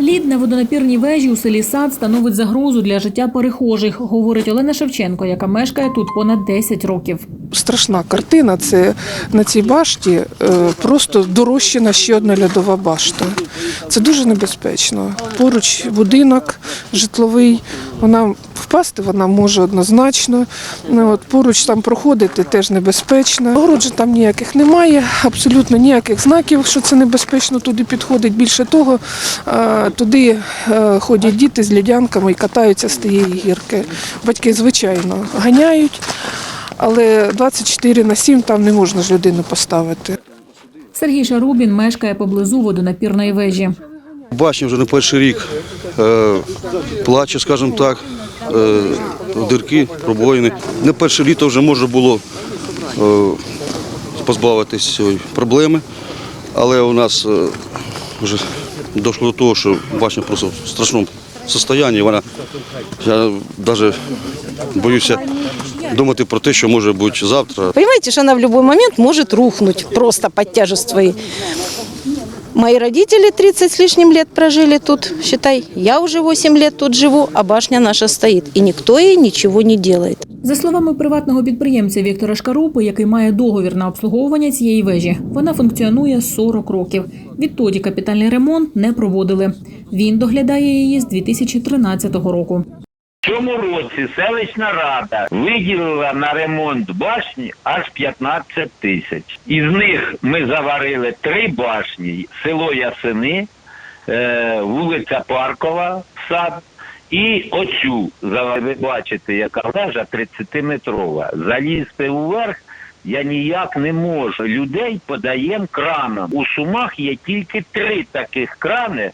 Лід на водонапірній вежі у селі Сад становить загрозу для життя перехожих, говорить Олена Шевченко, яка мешкає тут понад 10 років. страшна картина. Це на цій башті е, просто дорощена ще одна льодова башта. Це дуже небезпечно. Поруч будинок житловий, вона впасти вона може однозначно. Ну, От, поруч там проходити теж небезпечно. Огороджень там ніяких немає, абсолютно ніяких знаків, що це небезпечно туди підходить. Більше того, туди е, ходять діти з льодянками і катаються з тієї гірки. Батьки, звичайно, ганяють. Але 24 на 7 там не можна ж людину поставити. Сергій Шарубін мешкає поблизу водонапірної вежі. Башня вже не перший рік е, плаче, скажімо так, е, дирки, пробоїни. Не перше літо вже можна було е, позбавитись цієї проблеми, але у нас вже дійшло до того, що башня просто в страшному стані. Вона я навіть боюся думати про те, що може бути завтра. Понимаете, что она в любой момент может рухнуть просто под тяжесть своей. Мои родители 30 с лишним лет прожили тут, считай. Я уже 8 лет тут живу, а башня наша стоит. И никто ей ничего не делает. За словами приватного підприємця Віктора Шкарупи, який має договір на обслуговування цієї вежі, вона функціонує 40 років. Відтоді капітальний ремонт не проводили. Він доглядає її з 2013 року. Цьому році селищна рада виділила на ремонт башні аж 15 тисяч. Із них ми заварили три башні: село Ясини, е, вулиця Паркова, сад. І оцю ви бачите, яка вежа 30-метрова. Залізти уверх я ніяк не можу. Людей подаємо краном. У Сумах є тільки три таких крани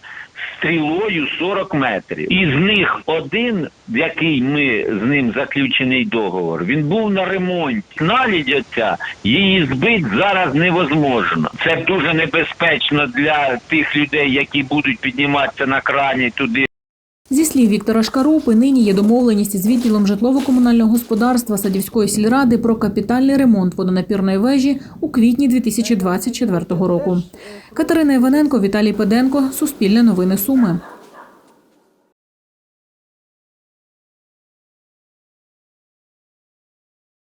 стрілою 40 метрів. Із них один, в який ми з ним заключений договор, він був на ремонті. Налідь оця, її збити зараз невозможно. Це дуже небезпечно для тих людей, які будуть підніматися на крані туди. Зі слів Віктора Шкарупи, нині є домовленість з відділом житлово-комунального господарства Садівської сільради про капітальний ремонт водонапірної вежі у квітні 2024 року. Катерина Іваненко, Віталій Педенко, Суспільне новини Суми.